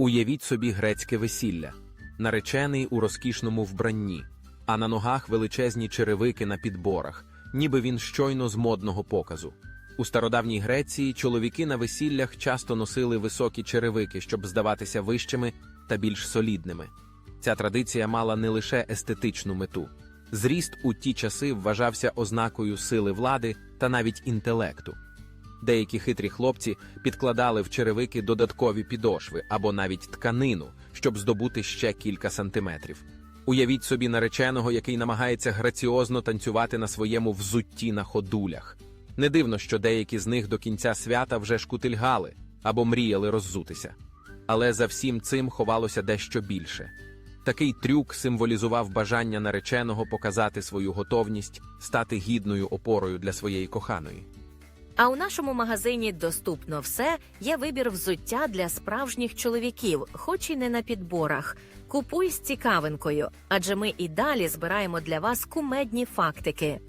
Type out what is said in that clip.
Уявіть собі грецьке весілля, наречений у розкішному вбранні, а на ногах величезні черевики на підборах, ніби він щойно з модного показу. У стародавній Греції чоловіки на весіллях часто носили високі черевики, щоб здаватися вищими та більш солідними. Ця традиція мала не лише естетичну мету. Зріст у ті часи вважався ознакою сили влади та навіть інтелекту. Деякі хитрі хлопці підкладали в черевики додаткові підошви або навіть тканину, щоб здобути ще кілька сантиметрів. Уявіть собі нареченого, який намагається граціозно танцювати на своєму взутті на ходулях. Не дивно, що деякі з них до кінця свята вже шкутильгали або мріяли роззутися. Але за всім цим ховалося дещо більше. Такий трюк символізував бажання нареченого показати свою готовність стати гідною опорою для своєї коханої. А у нашому магазині доступно все. Є вибір взуття для справжніх чоловіків, хоч і не на підборах. Купуй з цікавинкою, адже ми і далі збираємо для вас кумедні фактики.